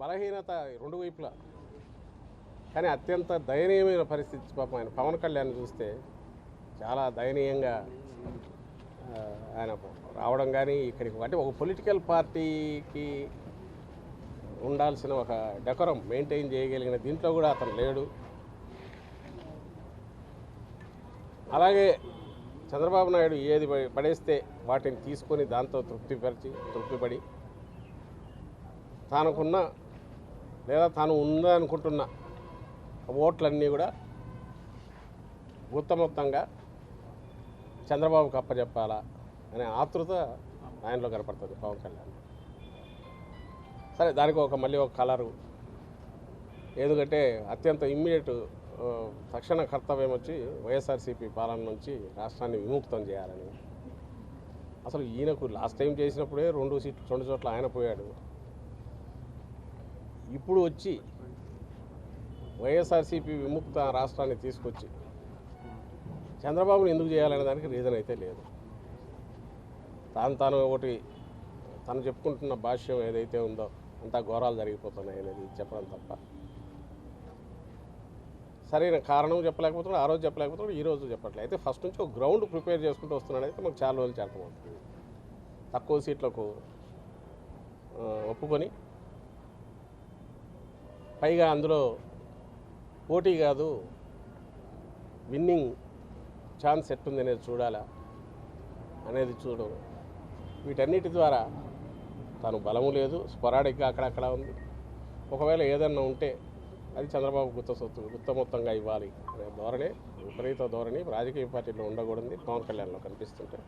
బలహీనత రెండు వైపులా. కానీ అత్యంత దయనీయమైన పరిస్థితి పాపం ఆయన పవన్ కళ్యాణ్ చూస్తే చాలా దయనీయంగా ఆయన రావడం కానీ ఇక్కడికి అంటే ఒక పొలిటికల్ పార్టీకి ఉండాల్సిన ఒక డెకరం మెయింటైన్ చేయగలిగిన దీంట్లో కూడా అతను లేడు. అలాగే చంద్రబాబు నాయుడు ఏది పడేస్తే వాటిని తీసుకొని దాంతో తృప్తిపరిచి తృప్తిపడి తనకున్న లేదా తాను ఉందనుకుంటున్న ఓట్లన్నీ కూడా గుత్తమొత్తంగా చంద్రబాబు అప్పచెప్పాలా అనే ఆతృత ఆయనలో కనపడుతుంది పవన్ కళ్యాణ్. సరే దానికి ఒక మళ్ళీ ఒక కలరు. ఎందుకంటే అత్యంత ఇమ్మీడియట్ తక్షణ కర్తవ్యం వచ్చి వైఎస్ఆర్సీపీ పాలన నుంచి రాష్ట్రాన్ని విముక్తం చేయాలని. అసలు ఈయనకు లాస్ట్ టైం చేసినప్పుడే రెండు సీట్లు రెండు చోట్ల ఆయన పోయాడు. ఇప్పుడు వచ్చి వైఎస్ఆర్సీపీ విముక్త రాష్ట్రాన్ని తీసుకొచ్చి చంద్రబాబును ఎందుకు చేయాలనే దానికి రీజన్ అయితే లేదు. తాను తాను ఒకటి తను చెప్పుకుంటున్న భాష్యం ఏదైతే ఉందో అంతా ఘోరాలు జరిగిపోతున్నాయి అనేది చెప్పడం తప్ప. సరైన కారణం చెప్పలేకపోతున్నాడు ఆ రోజు చెప్పలేకపోతున్నాడు ఈ రోజు చెప్పట్లేదు. అయితే ఫస్ట్ నుంచి ఒక గ్రౌండ్ ప్రిపేర్ చేసుకుంటూ వస్తున్నాడైతే మాకు చాలా రోజులు చేతమవుతుంది తక్కువ సీట్లకు ఒప్పుకొని పైగా అందులో పోటీ కాదు విన్నింగ్ ఛాన్స్ ఎట్టుంది అనేది చూడాలా అనేది చూడడం వీటన్నిటి ద్వారా తను బలము లేదు స్పొరాడిక్గా అక్కడక్కడ ఉంది. ఒకవేళ ఏదన్నా ఉంటే అది చంద్రబాబు గుత్త సొత్తు గుత్త మొత్తంగా ఇవ్వాలి అనే ధోరణి విపరీత ధోరణి రాజకీయ పార్టీలో ఉండకూడదు పవన్ కళ్యాణ్లో కనిపిస్తుంటే.